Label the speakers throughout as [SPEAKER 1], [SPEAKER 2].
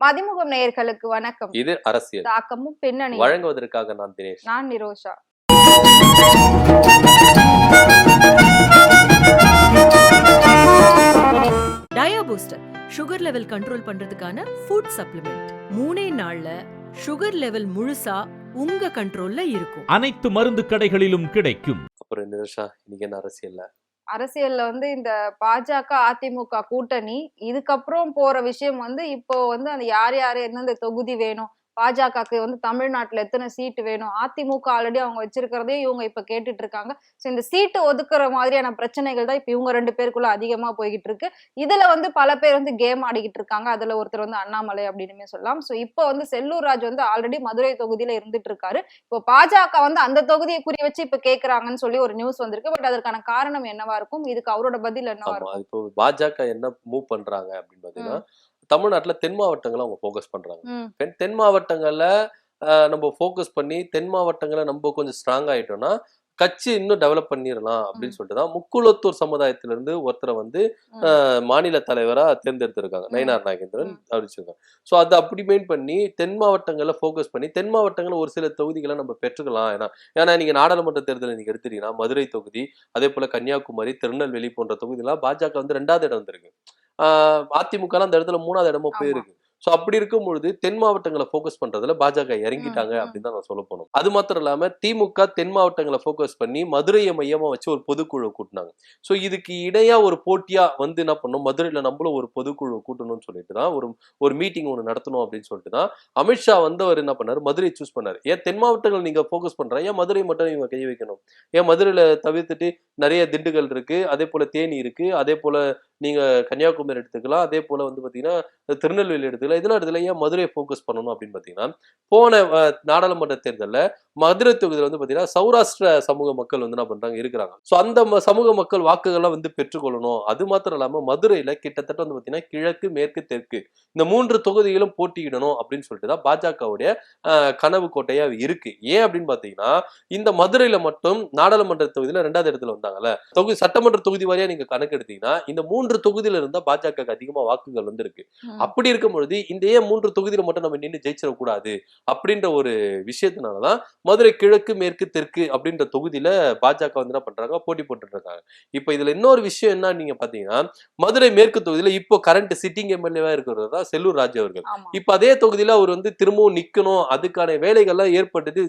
[SPEAKER 1] மதிமுகம் நேயர்களுக்கு வணக்கம்.
[SPEAKER 2] இது அரசியல்.
[SPEAKER 1] தாக்கமும் பின்னணி
[SPEAKER 2] வழங்குவதற்காக நான் தினேஷ்.
[SPEAKER 1] நான் Nirosha.
[SPEAKER 3] Dia booster sugar level control பண்றதுக்கான ஃபுட் சப்ளிமெண்ட் மூணே நாள்ல சுகர் லெவல் முழுசா உங்க கண்ட்ரோல்ல இருக்கும்.
[SPEAKER 4] அனைத்து மருந்து கடைகளிலும் கிடைக்கும்.
[SPEAKER 2] அப்புறம் நிமிஷா இன்னைக்கு என்ன அரசியல்ல?
[SPEAKER 1] அரசியல்ல வந்து இந்த பாஜக அதிமுக கூட்டணி இதுக்கப்புறம் போற விஷயம் வந்து இப்போ வந்து அந்த யார் யார் எந்தெந்த தொகுதி வேணும் பாஜகக்கு வந்து தமிழ்நாட்டுல எத்தனை சீட்டு வேணும்? அதிமுக ஆல்ரெடி அவங்க வச்சிருக்கிறதே இவங்க இப்ப கேட்டுட்டு இருக்காங்க. சோ இந்த சீட்டு ஒதுக்குற மாதிரியான பிரச்சனைகள் தான் இப்ப இவங்க ரெண்டு பேருக்குள்ள அதிகமா போய்கிட்டு இருக்கு. இதுல வந்து பல பேர் வந்து கேம் ஆடிக்கிட்டு இருக்காங்க. அதுல ஒருத்தர் வந்து அண்ணாமலை அப்படின்னுமே சொல்லலாம். சோ இப்போ வந்து செல்லூர் ராஜ் வந்து ஆல்ரெடி மதுரை தொகுதியில இருந்துட்டு இருக்காரு. இப்போ பாஜக வந்து அந்த தொகுதியை குறி வச்சு இப்ப கேக்குறாங்கன்னு சொல்லி ஒரு நியூஸ் வந்திருக்கு. பட் அதற்கான காரணம் என்னவா இருக்கும்? இதுக்கு அவரோட பதில் என்னவா இருக்கும்?
[SPEAKER 2] இப்போ பாஜக என்ன மூவ் பண்றாங்க அப்படின்னு பாத்தீங்கன்னா தமிழ்நாட்டுல தென் மாவட்டங்களை அவங்க ஃபோக்கஸ் பண்றாங்க.
[SPEAKER 1] ம்,
[SPEAKER 2] தென் மாவட்டங்கள்ல ஆஹ், நம்ம ஃபோக்கஸ் பண்ணி தென் மாவட்டங்களை நம்ம கொஞ்சம் ஸ்ட்ராங் ஆயிட்டோம்னா கட்சி இன்னும் டெவலப் பண்ணிடலாம் அப்படின்னு சொல்லிட்டு தான் முக்குளத்தூர் சமுதாயத்துல இருந்து ஒருத்தரை வந்து மாநில தலைவரா தேர்ந்தெடுத்திருக்காங்க. நயினார் நாகேந்திரன். அறிவிச்சிருக்காங்க ஸோ அதை அப்படி மெயின் பண்ணி தென் மாவட்டங்களை ஃபோக்கஸ் பண்ணி தென் மாவட்டங்களில் ஒரு சில தொகுதிகளை நம்ம பெற்றுக்கலாம். ஏன்னா ஏன்னா நீங்க நாடாளுமன்ற தேர்தலை நீங்க எடுத்துட்டீங்கன்னா மதுரை தொகுதி அதே போல கன்னியாகுமரி திருநெல்வேலி போன்ற தொகுதிலாம் பாஜக வந்து ரெண்டாவது இடம் வந்திருக்கு. அதிமுக அந்த இடத்துல மூணாவது இடமா. போயிருக்கு ஸோ அப்படி இருக்கும் பொழுது தென் மாவட்டங்களை ஃபோக்கஸ் பண்றதுல பாஜக இறங்கிட்டாங்க. அப்படின்னு தான் நான் சொல்ல போனோம். அது மாத்திரம் இல்லாம திமுக தென் மாவட்டங்களை ஃபோக்கஸ் பண்ணி மதுரையை மையமா வச்சு ஒரு பொதுக்குழு கூட்டினாங்க. ஸோ இதுக்கு இடையா ஒரு போட்டியா வந்து என்ன பண்ணோம்? மதுரையில நம்மளும் ஒரு பொதுக்குழு கூட்டணும்னு சொல்லிட்டு தான் ஒரு ஒரு மீட்டிங் ஒன்று நடத்தணும் அப்படின்னு சொல்லிட்டு தான் அமித்ஷா வந்து அவர் என்ன பண்ணாரு? மதுரை சூஸ் பண்ணாரு. ஏன் தென் மாவட்டங்கள் நீங்க ஃபோக்கஸ் பண்ற ஏன் மதுரை மட்டும் இவங்க கை வைக்கணும்? ஏன் மதுரையில தவிர்த்துட்டு நிறைய திண்டுக்கல் இருக்கு அதே போல தேனி இருக்கு அதே போல நீங்க கன்னியாகுமரி எடுத்துக்கலாம் அதே போல வந்து பாத்தீங்கன்னா திருநெல்வேலி எடுத்துக்கலாம் இதெல்லாம் இடத்துல ஏன் மதுரையை ஃபோக்கஸ் பண்ணணும் அப்படின்னு பாத்தீங்கன்னா போன நாடாளுமன்ற தேர்தலில் மதுரை தொகுதியில் வந்து பாத்தீங்கன்னா சௌராஷ்டிர சமூக மக்கள் வந்து என்ன பண்றாங்க இருக்கிறாங்க. ஸோ அந்த சமூக மக்கள் வாக்குகள்லாம் வந்து பெற்றுக்கொள்ளணும். அது மாத்திரம் இல்லாம மதுரையில கிட்டத்தட்ட வந்து பாத்தீங்கன்னா கிழக்கு மேற்கு தெற்கு இந்த மூன்று தொகுதிகளும் போட்டியிடணும் அப்படின்னு சொல்லிட்டு தான் பாஜகவுடைய கனவு கோட்டையாக இருக்கு. ஏன் அப்படின்னு பாத்தீங்கன்னா இந்த மதுரையில மட்டும் நாடாளுமன்ற தொகுதியில ரெண்டாவது இடத்துல வந்தாங்கல்ல தொகுதி சட்டமன்ற தொகுதி வாரியா நீங்க கணக்கு எடுத்தீங்கன்னா இந்த மூன்று தொகுதியில இருந்தா பாஜக அதிகமா வாக்குகள் வந்து இருக்கு அப்படி இருக்கும் பொழுது இந்த ஏன் மூன்று தொகுதியில மட்டும் நம்ம நின்று ஜெயிச்சிடக்கூடாது அப்படின்ற ஒரு விஷயத்தினாலதான் மதுரை கிழக்கு மேற்கு தெற்கு அப்படின்ற தொகுதியில பாஜக வந்து என்ன பண்றாங்க? போட்டி போட்டுட்டு இருக்காங்க இப்ப இதுல இன்னொரு விஷயம் என்ன நீங்க பாத்தீங்கன்னா மதுரை மேற்கு தொகுதியில இப்போ கரண்ட் சிட்டிங் எம்எல்ஏவா இருக்கிறது தான் செல்லூர் ராஜு அவர்கள். இப்ப அதே தொகுதியில அவர் வந்து திரும்பவும் நிக்கணும் அதுக்கான வேலைகள்லாம் ஏற்பட்டு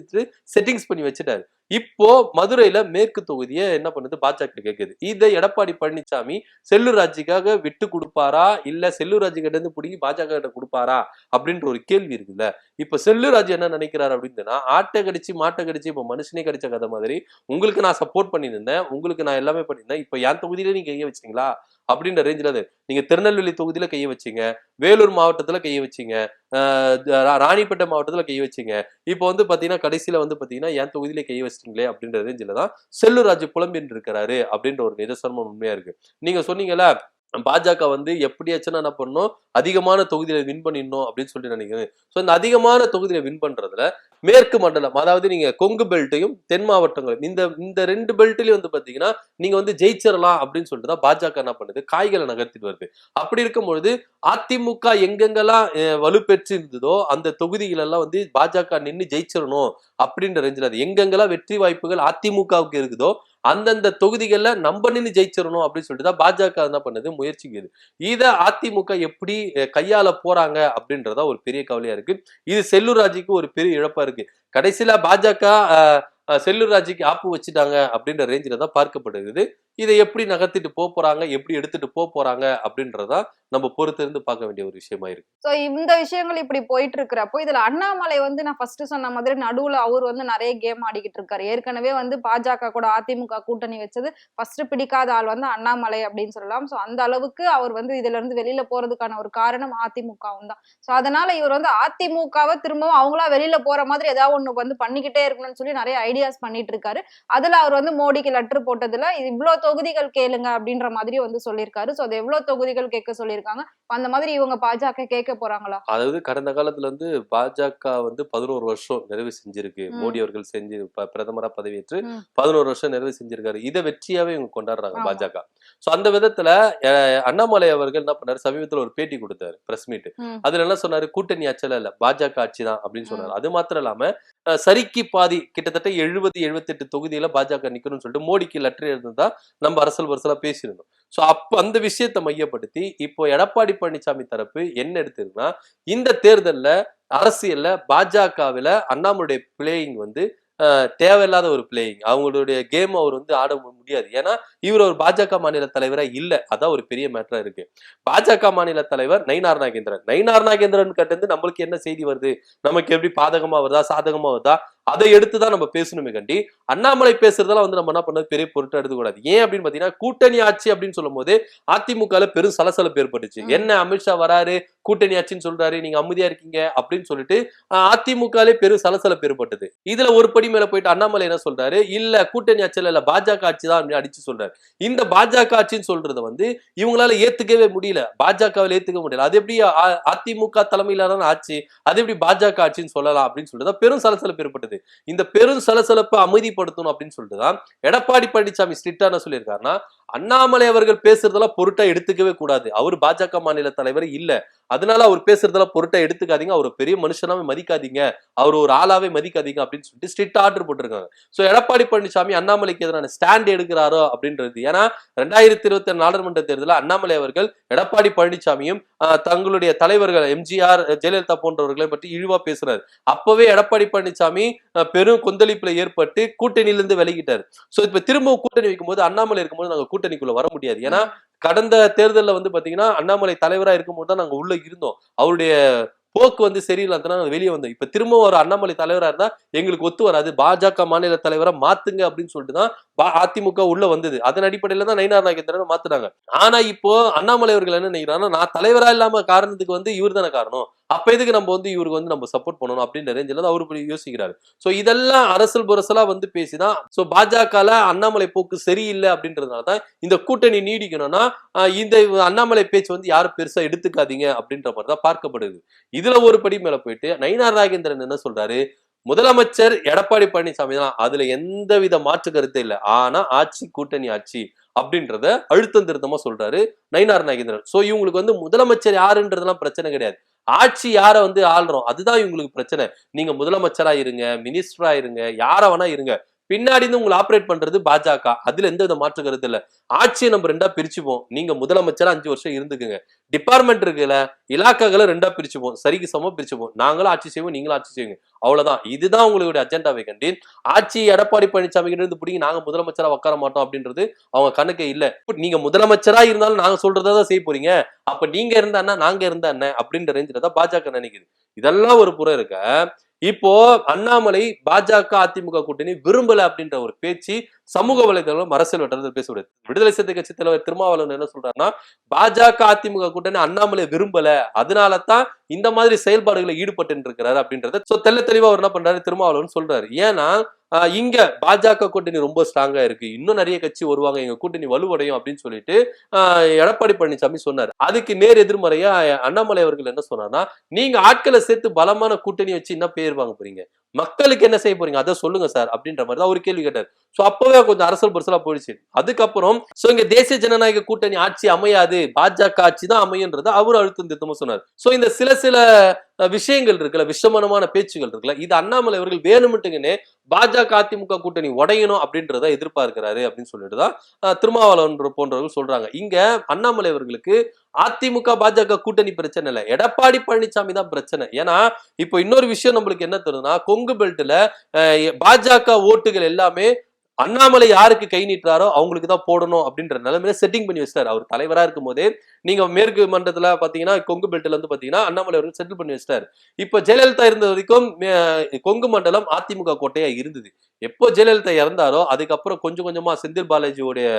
[SPEAKER 2] செட்டிங்ஸ் பண்ணி வச்சுட்டாரு. இப்போ மதுரையில மேற்கு தொகுதியை என்ன பண்ணுது? பாஜக கேக்குது. இதை எடப்பாடி பழனிசாமி செல்லூர் ராஜுக்காக விட்டு கொடுப்பாரா? இல்ல செல்லூர் ராஜு கிட்ட இருந்து பிடிங்கி பாஜக கிட்ட கொடுப்பாரா? அப்படின்ற ஒரு கேள்வி இருக்குல்ல. இப்ப செல்லூர் ராஜு என்ன நினைக்கிறாரு அப்படின்னா ஆட்டை கடிச்சு மாட்டை கடிச்சு இப்ப மனுஷனே கடிச்ச கதை மாதிரி உங்களுக்கு நான் சப்போர்ட் பண்ணியிருந்தேன் உங்களுக்கு நான் எல்லாமே பண்ணியிருந்தேன் இப்ப என் தொகுதியில நீங்க கைய வச்சீங்களா அப்படின்ற ரேஞ்சில் அது. நீங்க திருநெல்வேலி தொகுதியில கைய வச்சீங்க வேலூர் மாவட்டத்துல கைய வச்சீங்க ராணிப்பேட்டை மாவட்டத்துல கைய வச்சீங்க. இப்போ வந்து பாத்தீங்கன்னா கடைசியில வந்து பாத்தீங்கன்னா என் தொகுதியில கைய வச்சிட்டீங்களே அப்படின்ற ரேஞ்சில தான் செல்லூர் புலம்பின்னு இருக்கிறாரு அப்படின்ற ஒரு நிதர்சனமும் உண்மையா இருக்கு. நீங்க சொன்னீங்கல்ல பாஜக வந்து எப்படியாச்சுன்னா என்ன பண்ணணும் அதிகமான தொகுதியில வின் பண்ணிடணும் அப்படின்னு சொல்லி நினைக்கிறேன். ஸோ இந்த அதிகமான தொகுதியில வின் பண்றதுல மேற்கு மண்டலம் அதாவது நீங்க கொங்கு பெல்ட்டையும் தென் மாவட்டங்களும் இந்த இந்த ரெண்டு பெல்ட்லயும் வந்து பாத்தீங்கன்னா நீங்க வந்து ஜெயிச்சிடலாம் அப்படின்னு சொல்லிட்டு தான் பாஜக என்ன பண்ணுது? காய்களை நகர்த்திட்டு வருது. அப்படி இருக்கும்பொழுது அதிமுக எங்கெங்கெல்லாம் வலுப்பெற்று இருந்ததோ அந்த தொகுதிகள் எல்லாம் வந்து பாஜக நின்று ஜெயிச்சிடணும் அப்படின்ற ரேஞ்சில் அது எங்கெங்கெல்லாம் வெற்றி வாய்ப்புகள் அதிமுகவுக்கு இருக்குதோ அந்தந்த தொகுதிகளில் நம்ம நின்று ஜெயிச்சிடணும் அப்படின்னு சொல்லிட்டு தான் பாஜக என்ன பண்ணுது? முயற்சிக்குது. இதை அதிமுக எப்படி கையால கையாள போறாங்க அப்படின்றதா ஒரு பெரிய கவலையா இருக்கு. இது செல்லூர் ராஜுக்கு ஒரு பெரிய இழப்பா இருக்கு. கடைசியில பாஜக செல்லூர் ராஜுக்கு ஆப்பு வச்சுட்டாங்க அப்படின்ற ரேஞ்சில தான் பார்க்கப்படுகிறது. இதை எப்படி நகர்த்திட்டு போக போறாங்க? எப்படி எடுத்துட்டு போக போறாங்க? அப்படின்றதான் நம்ம பொறுத்திருந்து பார்க்க வேண்டிய ஒரு விஷயமா இருக்கு.
[SPEAKER 1] ஸோ இந்த விஷயங்கள் இப்படி போயிட்டு இருக்கிறப்போ இதுல அண்ணாமலை வந்து நான் ஃபர்ஸ்ட் சொன்ன மாதிரி நடுவுல அவர் வந்து நிறைய கேம் ஆடிக்கிட்டு இருக்காரு. ஏற்கனவே வந்து பாஜக கூட அதிமுக கூட்டணி வச்சது ஃபர்ஸ்ட் பிடிக்காத ஆள் வந்து அண்ணாமலை அப்படின்னு சொல்லலாம். ஸோ அந்த அளவுக்கு அவர் வந்து இதுல இருந்து வெளியில போறதுக்கான ஒரு காரணம் அதிமுகவும் தான். ஸோ அதனால இவர் வந்து அதிமுகவை திரும்பவும் அவங்களா வெளியில போற மாதிரி ஏதாவது ஒண்ணு வந்து பண்ணிக்கிட்டே இருக்கணும்னு சொல்லி நிறைய ஐடியாஸ் பண்ணிட்டு இருக்காரு அதுல அவர் வந்து மோடிக்கு லெட்டர் போட்டதுல இவ்வளவு தொகுதிகள் கேளுங்க அப்படின்ற மாதிரி வந்து சொல்லியிருக்காரு. சோ அது எவ்வளவு தொகுதிகள் கேட்க சொல்லியிருக்காங்க? அந்த மாதிரி இவங்க பாஜக கேட்க போறாங்களா?
[SPEAKER 2] அதாவது கடந்த காலத்துல வந்து பாஜக வந்து பதினோரு வருஷம் நிறைவு செஞ்சிருக்கு. மோடி அவர்கள் செஞ்சு பிரதமரா பதவியேற்று. பதினோரு வருஷம் நிறைவு செஞ்சிருக்காரு. இதை வெற்றியாவே இவங்க கொண்டாடுறாங்க. பாஜக. சோ அந்த விதத்துல அண்ணாமலை அவர்கள் என்ன பண்ணாரு? சமீபத்துல ஒரு பேட்டி கொடுத்தாரு பிரஸ் மீட். அதுல என்ன சொன்னாரு? கூட்டணி ஆட்சியில இல்ல பாஜக ஆட்சி தான் அப்படின்னு சொன்னாரு. அது மாத்திரம் இல்லாம சரிக்கு பாதி கிட்டத்தட்ட எழுபது எழுபத்தெட்டு தொகுதியில பாஜக நிக்கணும்னு சொல்லிட்டு மோடிக்கு லெட்டர் எழுந்ததா நம்ம அரசல் வருசலா பேசியிருந்தோம். சோ அப்போ அந்த விஷயத்தை மையப்படுத்தி இப்போ எடப்பாடி பழனிசாமி தரப்பு என்ன எடுத்திருக்குன்னா இந்த தேர்தல்ல அரசியல்ல பாஜகவில் அண்ணாமலுடைய பிளேயிங் வந்து தேவையில்லாத ஒரு பிளேயிங் அவங்களுடைய கேம் அவர் வந்து ஆட முடியாது. ஏன்னா இவர் ஒரு பாஜக மாநில தலைவரா இல்ல. அதான் ஒரு பெரிய மேட்டரா இருக்கு. பாஜக மாநில தலைவர் நயினார் நாகேந்திரன். நயினார் நாகேந்திரன் கிட்ட நம்மளுக்கு என்ன செய்தி வருது? நமக்கு எப்படி பாதகமா வருதா சாதகமா வருதா? அதை எடுத்துதான் நம்ம பேசணுமே கண்டி. அண்ணாமலை பேசுறதெல்லாம் வந்து நம்ம என்ன பண்ணது? பெரிய பொருட்டா எடுத்துக்கூடாது. ஏன் அப்படின்னு பாத்தீங்கன்னா கூட்டணி ஆட்சி அப்படின்னு சொல்லும் போது அதிமுகல பெரும் சலசலப்பு ஏற்பட்டுச்சு. என்ன அமித்ஷா வராரு? கூட்டணி ஆட்சின்னு சொல்றாரு. நீங்க அமைதியா இருக்கீங்க அப்படின்னு சொல்லிட்டு அதிமுகலே பெரும் சலசலப்பு ஏற்பட்டது. இதுல ஒரு படி மேல போயிட்டு அண்ணாமலை என்ன சொல்றாரு? இல்ல கூட்டணி ஆட்சியில இல்ல பாஜக ஆட்சி தான் அப்படின்னு அடிச்சு சொல்றாரு. இந்த பாஜக ஆட்சின்னு சொல்றத வந்து இவங்களால ஏத்துக்கவே முடியல. பாஜகவில் ஏத்துக்க முடியல. அது எப்படி அதிமுக தலைமையிலான ஆட்சி அது எப்படி பாஜக ஆட்சின்னு சொல்லலாம் அப்படின்னு தான் பெரும் சலசலப்பு ஏற்பட்டது. இந்த பெரும் சலசலப்பை அமைதிப்படுத்தணும் அப்படின்னு சொல்லிட்டு தான் எடப்பாடி பழனிசாமி ஸ்ட்ரிக்டா என்ன சொல்லியிருக்காருன்னா அண்ணாமலை அவர்கள் பேசுறதெல்லாம் பொருட்டா எடுத்துக்கவே கூடாது. அவர் பாஜக மாநில தலைவர் இல்ல. அதனால அவர் பேசுறதெல்லாம் பொருட்டா எடுத்துக்காதீங்க. அவர் பெரிய மனுஷனாவே மதிக்காதீங்க. அவர் ஒரு ஆளாவே மதிக்காதீங்க அப்படின்னு சொல்லிட்டு ஸ்ட்ரிக்ட் ஆர்டர் போட்டிருக்காங்க. சோ எடப்பாடி பழனிசாமி அண்ணாமலைக்கு எதிரான ஸ்டாண்ட் எடுக்கிறாரோ அப்படின்றது. ஏன்னா ரெண்டாயிரத்தி இருபத்தி நாடாளுமன்ற தேர்தலில் அண்ணாமலை அவர்கள் எடப்பாடி பழனிசாமியும் தங்களுடைய தலைவர்கள் எம்ஜிஆர் ஜெயலலிதா போன்றவர்களை பற்றி இழிவா பேசுறாரு. அப்பவே எடப்பாடி பழனிசாமி பெரும் கொந்தளிப்புல ஏற்பட்டு கூட்டணியிலிருந்து விலகிட்டார். சோ இப்ப திரும்ப கூட்டணி வைக்கும்போது அண்ணாமலை இருக்கும்போது நாங்க கூட்டணிக்குள்ள வர முடியாது. ஏன்னா கடந்த தேர்தல்ல வந்து பாத்தீங்கன்னா அண்ணாமலை தலைவரா இருக்கும்போது தான் நாங்க உள்ள இருந்தோம். அவருடைய போக்கு வந்து சரியில்லாதனால நாங்க வெளியே வந்தோம். இப்ப திரும்ப ஒரு அண்ணாமலை தலைவரா இருந்தா எங்களுக்கு ஒத்து வராது. பாஜக மாநில தலைவரா மாத்துங்க அப்படின்னு சொல்லிட்டு தான் அதிமுக உள்ள வந்தது. அதன் அடிப்படையில தான் நயினார் நாகேந்திரன் மாத்துனாங்க. ஆனா இப்போ அண்ணாமலை அவர்கள் என்ன நினைக்கிறாங்கன்னா நான் தலைவரா இல்லாம காரணத்துக்கு வந்து இவர் தானே காரணம். அப்ப எதுக்கு நம்ம வந்து இவருக்கு வந்து நம்ம சப்போர்ட் பண்ணணும் அப்படின்ற ரேஞ்சில் தான் அவரு இப்படி யோசிக்கிறாரு. ஸோ இதெல்லாம் அரசல் புரசலா வந்து பேசிதான் ஸோ பாஜகல அண்ணாமலை போக்கு சரியில்லை அப்படின்றதுனால தான் இந்த கூட்டணி நீடிக்கணும்னா இந்த அண்ணாமலை பேச்சு வந்து யாரும் பெருசா எடுத்துக்காதீங்க அப்படின்ற மாதிரி தான் பார்க்கப்படுது. இதுல ஒரு படி மேல போயிட்டு நயினார் நாகேந்திரன் என்ன சொல்றாரு? முதலமைச்சர் எடப்பாடி பழனிசாமி தான் அதுல எந்தவித மாற்று கருத்தே இல்லை. ஆனா ஆட்சி கூட்டணி ஆட்சி அப்படின்றத அழுத்தம் திருத்தமா சொல்றாரு நயினார் நாகேந்திரன். சோ இவங்களுக்கு வந்து முதலமைச்சர் யாருன்றதெல்லாம் பிரச்சனை கிடையாது. ஆட்சி யாரை வந்து ஆள்றோம்? அதுதான் இவங்களுக்கு பிரச்சனை. நீங்க முதலமைச்சரா இருங்க மினிஸ்டரா இருங்க யார வேணா இருங்க. பின்னாடி இருந்து உங்களை ஆப்ரேட் பண்றது பாஜக. அதுல எந்த வித மாற்று கருத்து இல்ல. ஆட்சியை நம்ம ரெண்டா பிரிச்சுப்போம். நீங்க முதலமைச்சரா அஞ்சு வருஷம் இருந்துக்குங்க. டிபார்ட்மெண்ட் இருக்குல்ல இலாக்காக்களை ரெண்டா பிரிச்சுப்போம். சரிக்கு சமமா பிரிச்சுப்போம். நாங்களும் ஆட்சி செய்வோம் நீங்களும் ஆட்சி செய்வீங்க அவ்வளவுதான். இதுதான் உங்களுடைய அஜெண்டாவை கண்டி ஆட்சி எடப்பாடி பழனிசாமி இருந்து பிடிங்கி நாங்க முதலமைச்சரா உட்கார மாட்டோம் அப்படின்றது அவங்க கணக்கு இல்ல. நீங்க முதலமைச்சரா இருந்தாலும் நாங்க சொல்றதை தான் செய்ய போறீங்க. அப்ப நீங்க இருந்தா என்ன நாங்க இருந்தா என்ன அப்படின்ற ரேஞ்சில தான் பாஜக நினைக்குது. இதெல்லாம் ஒரு புறம் இருக்க? இப்போ அண்ணாமலை பாஜக அதிமுக கூட்டணி விரும்பல அப்படின்ற ஒரு பேச்சு சமூக வலைதளம் அரசியல் வட்டாரத்தில் பேசப்படுது விடுதலை சிறுத்தை கட்சி தலைவர் திருமாவளவன் என்ன சொல்றாருன்னா பாஜக அதிமுக கூட்டணி அண்ணாமலை விரும்பல. அதனால தான் இந்த மாதிரி செயல்பாடுகளை ஈடுபட்டு இருக்கிறாரு அப்படின்றத சோ தெள்ள தெளிவா அவர் என்ன பண்றாரு? திருமாவளவன் சொல்றாரு. ஏன்னா இங்க பாஜக கூட்டணி ரொம்ப ஸ்ட்ராங்கா இருக்கு. இன்னும் நிறைய கட்சி வருவாங்க. எங்க கூட்டணி வலுவடையும் அப்படின்னு சொல்லிட்டு எடப்பாடி பழனிசாமி சொன்னாரு. அதுக்கு நேர் எதிர்மறையா அண்ணாமலை அவர்கள் என்ன சொன்னார்னா நீங்க ஆட்களை சேர்த்து பலமான கூட்டணி வச்சு என்ன பேர் வாங்க போறீங்க? மக்களுக்கு என்ன செய்ய போறீங்க? அதை சொல்லுங்க சார் அப்படின்ற மாதிரி தான் ஒரு கேள்வி கேட்டார். ஸோ அப்பவே கொஞ்சம் அரசல் பரசலா போயிடுச்சு. அதுக்கப்புறம் ஸோ இங்க தேசிய ஜனநாயக கூட்டணி ஆட்சி அமையாது. பாஜக ஆட்சி தான் அமையுன்றதை அவர் அழுத்தம் திருத்தமா சொன்னார். ஸோ இந்த சில சில விஷயங்கள் இருக்குல்ல விஷமனமான பேச்சுகள் இருக்குல்ல இது அண்ணாமலை அவர்கள் வேணுமிட்டுங்கன்னே பாஜக அதிமுக கூட்டணி உடையணும் அப்படின்றத எதிர்பார்க்கிறாரு அப்படின்னு சொல்லிட்டு தான் திருமாவளவன் போன்றவர்கள் சொல்றாங்க. இங்க அண்ணாமலை அவர்களுக்கு அதிமுக பாஜக கூட்டணி பிரச்சனை இல்லை. எடப்பாடி பழனிசாமி தான் பிரச்சனை. ஏன்னா இப்போ இன்னொரு விஷயம் நம்மளுக்கு என்ன தெரியுதுன்னா கொங்கு பெல்ட்ல பாஜக ஓட்டுகள் எல்லாமே அண்ணாமலை யாருக்கு கை நீட்டுறாரோ அவங்களுக்கு தான் போடணும் அப்படின்ற நிலைமையில செட்டிங் பண்ணி வச்சிட்டாரு. அவர் தலைவரா இருக்கும் போதே நீங்க மேற்கு மண்டலத்துல பாத்தீங்கன்னா கொங்கு பெல்ட்ல வந்து பாத்தீங்கன்னா அண்ணாமலை அவர்கள் செட்டில் பண்ணி வச்சிட்டாரு. இப்ப ஜெயலலிதா இருந்த வரைக்கும் அஹ், கொங்கு மண்டலம் அதிமுக கோட்டையா இருந்தது. எப்போ ஜெயலலிதா இறந்தாரோ அதுக்கப்புறம் கொஞ்சம் கொஞ்சமா செந்தில் பாலாஜியோடைய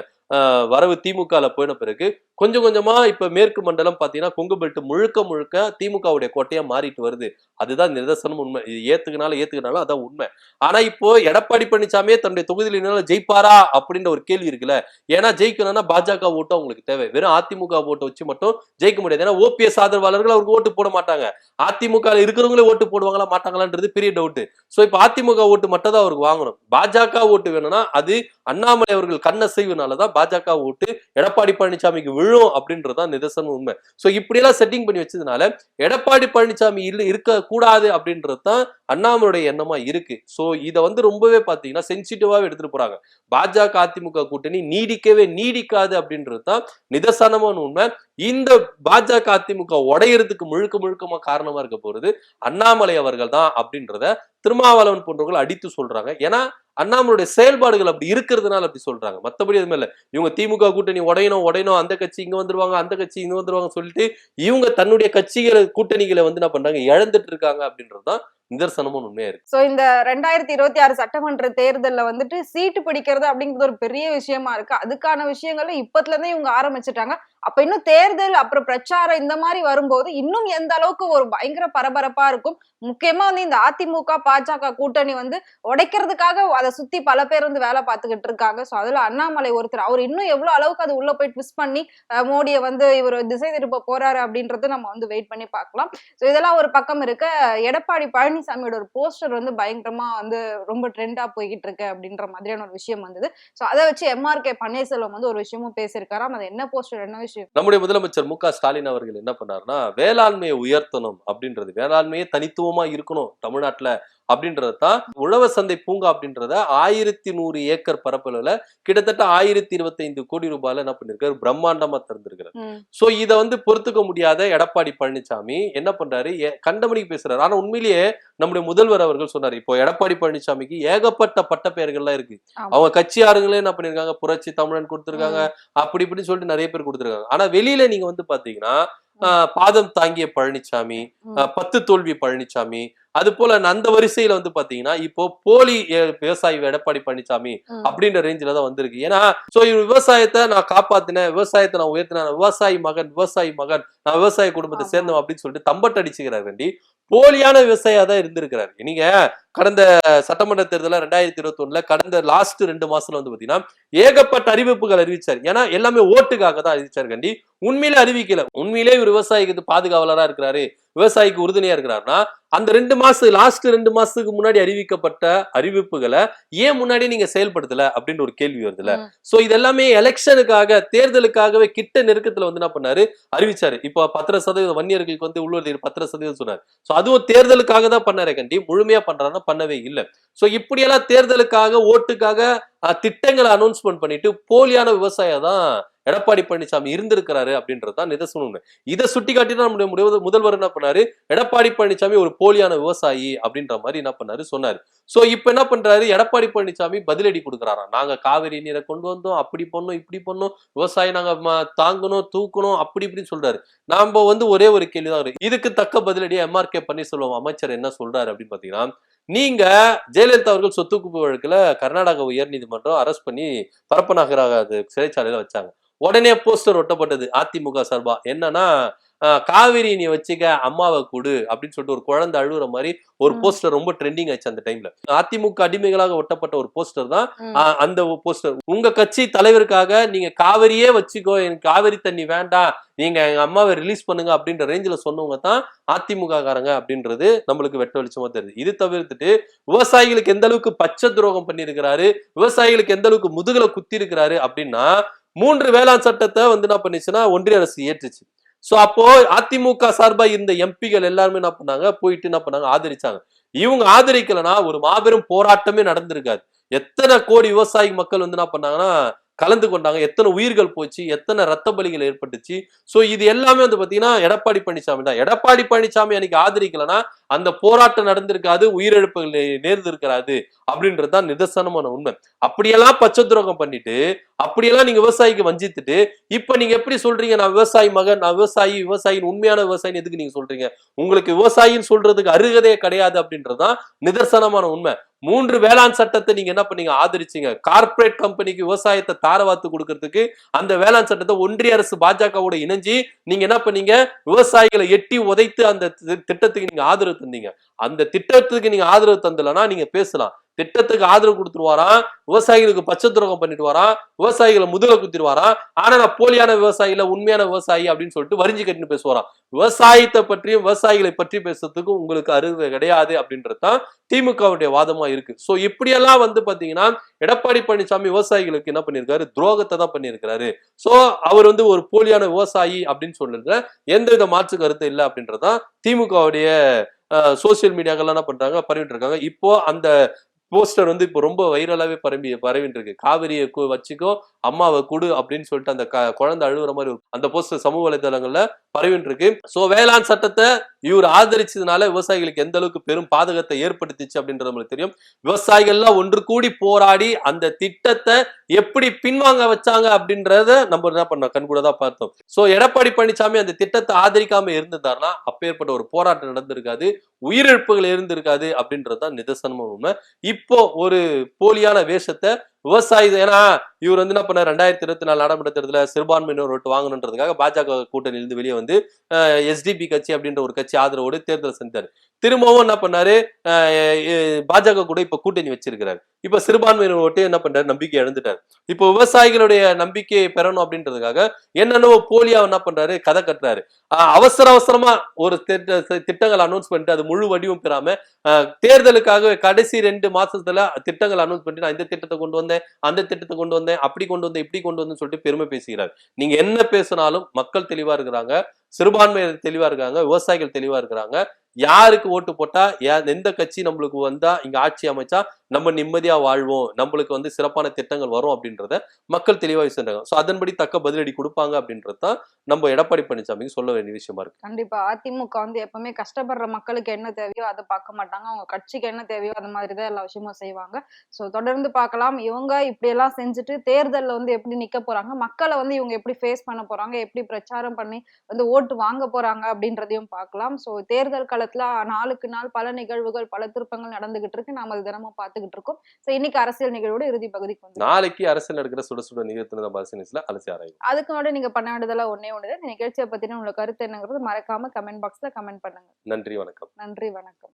[SPEAKER 2] வரவு திமுகல போயின பிறகு கொஞ்சம் கொஞ்சமா இப்ப மேற்கு மண்டலம் பாத்தீங்கன்னா கொங்கு பெல்ட் முழுக்க முழுக்க திமுகவுடைய கோட்டையா மாறிட்டு வருது. அதுதான் நிதர்சனம் உண்மை. இது ஏத்துக்கினாலும் ஏத்துக்கினாலும் அதான் உண்மை. ஆனா இப்போ எடப்பாடி பழனிசாமியே தன்னுடைய தொகுதியில் என்னால ஜெயிப்பாரா அப்படின்ற ஒரு கேள்வி இருக்குல்ல. ஏன்னா ஜெயிக்கணும்னா பாஜக ஓட்டும் அவங்களுக்கு தேவை. வெறும் அதிமுக ஓட்டை வச்சு மட்டும் ஜெயிக்க முடியாது. ஏன்னா ஓபிஎஸ் ஆதரவாளர்கள் அவருக்கு ஓட்டு போட மாட்டாங்க. அதிமுக இருக்கிறவங்களே ஓட்டு போடுவாங்களா மாட்டாங்களான்றது பெரிய டவுட் சோ இப்ப அதிமுக ஓட்டு மட்டும் தான் அவருக்கு வாங்கணும். பாஜக ஓட்டு வேணும்னா அது அண்ணாமலை அவர்கள் கண்ணசைவுனாலதான் பாஜக ஓட்டு எடப்பாடி பழனிசாமிக்கு விழும் அப்படின்றதான் நிதர்சனம் உண்மை. சோ இப்படியெல்லாம் செட்டிங் பண்ணி வச்சதுனால எடப்பாடி பழனிசாமி இல்ல இருக்க கூடாது அப்படின்றது தான் அண்ணாமலையுடைய எண்ணமா இருக்கு. சோ இதை வந்து ரொம்பவே பாத்தீங்கன்னா சென்சிட்டிவாவே எடுத்துட்டு போறாங்க. பாஜக அதிமுக கூட்டணி நீடிக்கவே நீடிக்காது அப்படின்றது தான் நிதர்சனமான உண்மை. இந்த பாஜக அதிமுக உடையறதுக்கு முழுக்க முழுக்கமா காரணமா இருக்க போறது அண்ணாமலை அவர்கள் தான் அப்படின்றத திருமாவளவன் போன்றவர்கள் அடித்து சொல்றாங்க. ஏன்னா அண்ணாமலுடைய செயல்பாடுகள் அப்படி இருக்கிறதுனால அப்படி சொல்றாங்க. மத்தபடி எதுவுமே இல்ல. இவங்க திமுக கூட்டணி உடையணும் உடையணும் அந்த கட்சி இங்க வந்துருவாங்க அந்த கட்சி இங்க வந்துருவாங்க சொல்லிட்டு இவங்க தன்னுடைய கட்சிகளை கூட்டணிகளை வந்து என்ன பண்றாங்க? இழந்துட்டு இருக்காங்க அப்படின்றதுதான் நிதர்சனமும் உண்மையா இருக்கு.
[SPEAKER 1] சோ இந்த ரெண்டாயிரத்தி இருபத்தி ஆறு சட்டமன்ற தேர்தல்ல வந்துட்டு சீட்டு பிடிக்கிறது அப்படிங்கிறது ஒரு பெரிய விஷயமா இருக்கு. அதுக்கான விஷயங்களை இப்பத்துல இருந்தே இவங்க ஆரம்பிச்சிட்டாங்க. அப்ப இன்னும் தேர்தல் அப்புறம் பிரச்சாரம் இந்த மாதிரி வரும்போது இன்னும் எந்த அளவுக்கு ஒரு பயங்கர பரபரப்பா இருக்கும்? முக்கியமா வந்து இந்த அதிமுக பாஜக கூட்டணி வந்து உடைக்கிறதுக்காக அதை சுத்தி பல பேர் வந்து வேலை பார்த்துக்கிட்டு இருக்காங்க. சோ அதுல அண்ணாமலை ஒருத்தர் அவர் இன்னும் எவ்வளவு அளவுக்கு அது உள்ள போய் ட்விஸ்ட் பண்ணி மோடியை வந்து இவர் திசை திருப்ப போறாரு அப்படின்றது நம்ம வந்து வெயிட் பண்ணி பார்க்கலாம். சோ இதெல்லாம் ஒரு பக்கம் இருக்க. எடப்பாடி பழனி பழனிசாமியோட ஒரு போஸ்டர் வந்து பயங்கரமா வந்து ரொம்ப ட்ரெண்டா போய்கிட்டு இருக்கு அப்படின்ற மாதிரியான ஒரு விஷயம் வந்தது. சோ அதை வச்சு எம்ஆர்கே பன்னீர்செல்வம் வந்து ஒரு விஷயமும் பேசியிருக்காராம் அது என்ன போஸ்டர் என்ன விஷயம்?
[SPEAKER 2] நம்முடைய முதலமைச்சர் மு ஸ்டாலின் அவர்கள் என்ன பண்ணாருன்னா வேளாண்மையை உயர்த்தணும் அப்படின்றது வேளாண்மையே தனித்துவமா இருக்கணும். தமிழ்நாட்டுல அப்படின்றது தான் உழவர் சந்தை பூங்கா அப்படின்றத ஆயிரத்தி நூறு ஏக்கர் பரப்பளவுல கிட்டத்தட்ட ஆயிரத்தி இருபத்தைந்து கோடி ரூபாயில என்ன பண்ணிருக்காரு? பிரம்மாண்டமா திறந்திருக்கிறார். சோ இத வந்து பொறுத்துக்க முடியாத எடப்பாடி பழனிசாமி என்ன பண்றாரு? கண்டமணிக்கு பேசுறாரு. ஆனா உண்மையிலேயே நம்முடைய முதல்வர் அவர்கள் சொன்னாரு இப்போ எடப்பாடி பழனிசாமிக்கு ஏகப்பட்ட பட்ட பெயர்கள்லாம் இருக்கு. அவங்க கட்சியாருங்களே என்ன பண்ணிருக்காங்க? புரட்சி தமிழன் கொடுத்திருக்காங்க. அப்படி இப்படின்னு சொல்லிட்டு நிறைய பேர் கொடுத்திருக்காங்க. ஆனா வெளியில நீங்க வந்து பாத்தீங்கன்னா பாதம் தாங்கிய பழனிசாமி பத்து தோல்வி பழனிசாமி அது போல அந்த வரிசையில வந்து பாத்தீங்கன்னா இப்போ போலி விவசாயி எடப்பாடி பழனிசாமி. அப்படின்ற ரேஞ்சில தான் வந்திருக்கு ஏன்னா சோ இவர் விவசாயத்தை நான் காப்பாத்தினேன் விவசாயத்தை நான் உயர்த்தினேன் விவசாயி மகன் விவசாயி மகன் நான் விவசாய குடும்பத்தை. சேர்ந்தவன் அப்படின்னு சொல்லிட்டு தம்பட்டு அடிச்சுக்கிறார் வேண்டி போலியான விவசாயியா தான் இருந்திருக்கிறாரு நீங்க கடந்த சட்டமன்ற தேர்தல ரெண்டாயிரத்தி இருபத்தி ஒண்ணுல கடந்த லாஸ்ட் ரெண்டு மாசத்துல வந்து பாத்தீங்கன்னா ஏகப்பட்ட அறிவிப்புகள் அறிவிச்சார். ஏன்னா எல்லாமே ஓட்டுக்காக தான் அறிவிச்சார் கண்டி. உண்மையிலே அறிவிக்கல. உண்மையிலே இவர் விவசாயிக்கு பாதுகாவலரா இருக்கிறாரு விவசாயிக்கு உறுதுணையா இருக்கிறாருன்னா அந்த ரெண்டு மாசம் லாஸ்ட் ரெண்டு மாசத்துக்கு முன்னாடி அறிவிக்கப்பட்ட அறிவிப்புகளை ஏன் முன்னாடி நீங்க செயல்படுத்தல அப்படின்னு ஒரு கேள்வி வருதுல்ல.
[SPEAKER 1] ம்.
[SPEAKER 2] சோ இது எல்லாமே எலெக்ஷனுக்காக தேர்தலுக்காகவே கிட்ட நெருக்கத்துல வந்து என்ன பண்ணாரு? அறிவிச்சாரு. இப்போ பத்திர சதவீதம் வன்னியர்களுக்கு வந்து உள்ளூர் பத்திர சதவீதம் சொன்னார். சோ அதுவும் தேர்தலுக்காக தான் பண்ணாரே கண்டி. முழுமையா பண்றாருன்னா பண்ணவே இல்லை. சோ இப்படியெல்லாம் தேர்தலுக்காக ஓட்டுக்காக திட்டங்களை அனௌன்ஸ்மெண்ட் பண்ணிட்டு போலியான விவசாயம் தான் எடப்பாடி பழனிசாமி இருந்திருக்கிறாரு அப்படின்றதான் நிதர்சனம் உண்மை. இதை சுட்டி காட்டி தான் நம்முடைய முதல்வர் என்ன பண்ணாரு? எடப்பாடி பழனிசாமி ஒரு போலியான விவசாயி அப்படின்ற மாதிரி என்ன பண்ணாரு? சொன்னாரு. சோ இப்ப என்ன பண்றாரு? எடப்பாடி பழனிசாமி பதிலடி கொடுக்குறாராம். நாங்க காவிரி நீரை கொண்டு வந்தோம் அப்படி பண்ணோம் இப்படி பண்ணோம் விவசாயம் நாங்க தாங்கணும் தூக்கணும் அப்படி இப்படின்னு சொல்றாரு. நாம வந்து ஒரே ஒரு கேள்விதான் இருக்கு இதுக்கு தக்க பதிலடி எம்ஆர்கே பன்னீர்செல்வம் அமைச்சர் என்ன சொல்றாரு அப்படின்னு பாத்தீங்கன்னா நீங்க ஜெயலலிதா அவர்கள் சொத்து குவிப்பு வழக்குல கர்நாடக உயர்நீதிமன்றம் அரெஸ்ட் பண்ணி பரப்பநகராக அது சிறைச்சாலையில வச்சாங்க. உடனே போஸ்டர் ஒட்டப்பட்டது அதிமுக சார்பா? என்னன்னா காவிரி நீ வச்சுக்க அம்மாவை கொடு அப்படின்னு சொல்லிட்டு ஒரு குழந்தை அழுகுற மாதிரி ஒரு. போஸ்டர் ரொம்ப ட்ரெண்டிங் ஆச்சு அந்த டைம்ல அதிமுக அடிமைகளாக ஒட்டப்பட்ட ஒரு போஸ்டர் தான் அந்த போஸ்டர். உங்க கட்சி தலைவருக்காக நீங்க காவிரியே வச்சுக்கோ எனக்கு காவிரி தண்ணி வேண்டாம் நீங்க எங்க அம்மாவை ரிலீஸ் பண்ணுங்க அப்படின்ற ரேஞ்சில சொன்னவங்க தான் அதிமுக காரங்க அப்படின்றது நம்மளுக்கு வெட்ட வெளிச்சமா தெரியுது. இது தவிர்த்துட்டு விவசாயிகளுக்கு எந்த அளவுக்கு பச்சை துரோகம் பண்ணியிருக்கிறாரு விவசாயிகளுக்கு எந்த அளவுக்கு முதுகுல குத்தி இருக்கிறாரு அப்படின்னா மூன்று வேளாண் சட்டத்தை வந்து என்ன பண்ணுச்சுன்னா ஒன்றிய அரசு ஏற்றுச்சு. ஸோ அப்போ அதிமுக சார்பா இருந்த எம்பிகள் எல்லாருமே என்ன பண்ணாங்க? போயிட்டு என்ன பண்ணாங்க? ஆதரிச்சாங்க. இவங்க ஆதரிக்கலன்னா ஒரு மாபெரும் போராட்டமே நடந்திருக்காது. எத்தனை கோடி விவசாயி மக்கள் வந்து என்ன பண்ணாங்கன்னா கலந்து கொண்டாங்க. எத்தனை உயிர்கள் போச்சு? எத்தனை ரத்த பலிகள் ஏற்பட்டுச்சு? ஸோ இது எல்லாமே வந்து பாத்தீங்கன்னா எடப்பாடி பழனிசாமி தான். எடப்பாடி பழனிசாமி அன்னைக்கு ஆதரிக்கலன்னா அந்த போராட்டம் நடந்திருக்காது உயிரிழப்புகள் நேர்ந்திருக்கிறாது அப்படின்றது தான் நிதர்சனமான உண்மை. அப்படியெல்லாம் பச்சை துரோகம் பண்ணிட்டு அப்படியெல்லாம் நீங்க விவசாயிக்கு வஞ்சித்துட்டு இப்ப நீங்க எப்படி சொல்றீங்க நான் விவசாயி மகன் நான் விவசாயி விவசாயின் உண்மையான விவசாயின்னு எதுக்கு நீங்க சொல்றீங்க? உங்களுக்கு விவசாயின்னு சொல்றதுக்கு அருகதே கிடையாது அப்படின்றதுதான் நிதர்சனமான உண்மை. மூன்று வேளாண் சட்டத்தை நீங்க என்ன பண்ணீங்க? ஆதரிச்சீங்க. கார்ப்பரேட் கம்பெனிக்கு விவசாயத்தை தாரவாத்து கொடுக்கறதுக்கு அந்த வேளாண் சட்டத்தை ஒன்றிய அரசு பாஜகவோட இணைஞ்சு நீங்க என்ன பண்ணீங்க? விவசாயிகளை எட்டி உதைத்து அந்த தி- திட்டத்துக்கு நீங்க ஆதரவு தந்தீங்க. அந்த திட்டத்துக்கு நீங்க ஆதரவு தந்தலன்னா நீங்க பேசலாம். திட்டத்துக்கு ஆதரவு கொடுத்துருவாராம் விவசாயிகளுக்கு பச்சை துரோகம் பண்ணிட்டு வரான் விவசாயிகளை முதல குத்திடுவாராம். ஆனா நான் போலியான விவசாயி இல்ல உண்மையான விவசாயி அப்படின்னு சொல்லிட்டு வரிஞ்சு கட்டின்னு பேசுவாராம். விவசாயத்தை பற்றியும் விவசாயிகளை பற்றி பேசுறதுக்கும் உங்களுக்கு அருகதை கிடையாது அப்படின்றது தான் திமுகவுடைய வாதமா இருக்கு. சோ இப்படியெல்லாம் வந்து பாத்தீங்கன்னா எடப்பாடி பழனிசாமி விவசாயிகளுக்கு என்ன பண்ணிருக்காரு துரோகத்தை தான் பண்ணியிருக்கிறாரு. சோ அவர் வந்து ஒரு போலியான விவசாயி அப்படின்னு சொல்றது எந்தவித மாற்று கருத்து இல்லை அப்படின்றதான் திமுகவுடைய சோசியல் மீடியாக்கள்லாம் என்ன பண்றாங்க? பரவிட்டு இருக்காங்க. இப்போ அந்த போஸ்டர் வந்து இப்போ ரொம்ப வைரலாவே பரம்பி பரவிட்டு இருக்கு காவிரியை வச்சுக்கோ அம்மாவை கொடு அப்படின்னு சொல்லிட்டு அந்த க- குழந்தை அழுகுற மாதிரி அந்த போஸ்டர் சமூக வலைதளங்கள்ல பரவிட்டு இருக்கு. சோ வேளாண் சட்டத்தை இவர் ஆதரிச்சதுனால விவசாயிகளுக்கு எந்த அளவுக்கு பெரும் பாதகத்தை ஏற்படுத்திச்சு அப்படின்றது நம்மளுக்கு தெரியும். விவசாயிகள்லாம் ஒன்று கூடி போராடி அந்த திட்டத்தை எப்படி பின்வாங்க வச்சாங்க அப்படின்றத நம்ம என்ன பண்ணோம்? கண்கூட தான் பார்த்தோம். சோ எடப்பாடி பழனிசாமி அந்த திட்டத்தை ஆதரிக்காம இருந்திருந்தாருன்னா அப்பேற்பட்ட ஒரு போராட்டம் நடந்திருக்காது. உயிரிழப்புகள் இருந்திருக்காது அப்படின்றது தான் நிதர்சனமான உண்மை. இப்போ ஒரு போலியான வேஷத்தை விவசாயி ஏன்னா இவர் வந்து என்ன பண்ண ரெண்டாயிரத்தி இருபத்தி நாலு நாடாளுமன்ற தேர்தலில் சிறுபான்மையினர் ஓட்டு வாங்கணுன்றதுக்காக பாஜக கூட்டணியிலிருந்து வெளியே வந்து எஸ்டிபி கட்சி அப்படின்ற ஒரு கட்சி ஆதரவோடு தேர்தல் செஞ்சார். திரும்பவும் என்ன பண்ணாரு? பாஜக கூட இப்ப கூட்டணி வச்சிருக்கிறார். இப்ப சிறுபான்மையினர் ஓட்டு என்ன பண்றாரு? நம்பிக்கை இழந்துட்டார். இப்போ விவசாயிகளுடைய நம்பிக்கையை பெறணும் அப்படின்றதுக்காக என்னென்னவோ போலியா என்ன பண்றாரு? கதை கட்டுறாரு. அவசர அவசரமா ஒரு திட்டங்கள் அனௌன்ஸ் பண்ணிட்டு அது முழு வடிவம் பெறாம தேர்தலுக்காக கடைசி ரெண்டு மாசத்துல திட்டங்கள் அனௌன்ஸ் பண்ணிட்டு நான் இந்த திட்டத்தை கொண்டு வந்தேன். அந்த திட்டத்தை கொண்டு வந்தேன் அப்படி கொண்டு வந்தேன் இப்படி கொண்டு வந்தேன்னு சொல்லிட்டு பெருமை பேசுகிறார். நீங்க என்ன பேசினாலும் மக்கள் தெளிவா இருக்கிறாங்க சிறுபான்மையினர் தெளிவா இருக்காங்க விவசாயிகள் தெளிவா இருக்கிறாங்க யாருக்கு ஓட்டு போட்டா எந்த கட்சி நம்மளுக்கு வந்தா இங்க ஆட்சி அமைச்சா நம்ம நிம்மதியா வாழ்வோம் நம்மளுக்கு வந்து சிறப்பான திட்டங்கள் வரும் அப்படின்றத மக்கள் தெளிவாக சொல்றாங்க சோ அதன்படி தக்க பதிலடி கொடுப்பாங்க அப்படின்றது தான் நம்ம எடப்பாடி பழனிசாமிக்கு சொல்ல வேண்டிய விஷயமா இருக்கு.
[SPEAKER 1] கண்டிப்பா. அதிமுக வந்து எப்பவுமே கஷ்டப்படுற மக்களுக்கு என்ன தேவையோ அதை பார்க்க மாட்டாங்க. அவங்க கட்சிக்கு என்ன தேவையோ அந்த மாதிரி தான் எல்லா விஷயமும் செய்வாங்க. சோ தொடர்ந்து பார்க்கலாம். இவங்க இப்படி எல்லாம் செஞ்சுட்டு தேர்தல்ல வந்து எப்படி நிக்க போறாங்க? மக்களை வந்து இவங்க எப்படி ஃபேஸ் பண்ண போறாங்க? எப்படி பிரச்சாரம் பண்ணி வந்து ஓட்டு வாங்க போறாங்க அப்படின்றதையும் பார்க்கலாம். சோ தேர்தல் களத்துல நாளுக்கு நாள் பல நிகழ்வுகள் பல திருப்பங்கள் நடந்துகிட்டு இருக்கு. நாம அது தினமும் பார்த்துக்கிட்டு இருக்கோம். சோ இன்னைக்கு அரசியல் நிகழ்வோட இறுதி பகுதிக்கு வந்து
[SPEAKER 2] நாளைக்கு அரசியல் நடக்கிற சுட சுட நிகழ்த்து நம்ம அரசியல் அலசி ஆராயும்.
[SPEAKER 1] அதுக்கு முன்னாடி நீங்க பண்ண வேண்டியதெல்லாம் ஒன்னே ஒண்ணுதான். இந்த நிகழ்ச்சியை பத்தின உங்களோட கருத்து என்னங்கிறது மறக்காம கமெண்ட் பாக்ஸ்ல கமெண்ட் பண்ணுங்க.
[SPEAKER 2] நன்றி வணக்கம்.
[SPEAKER 1] நன்றி வணக்கம்.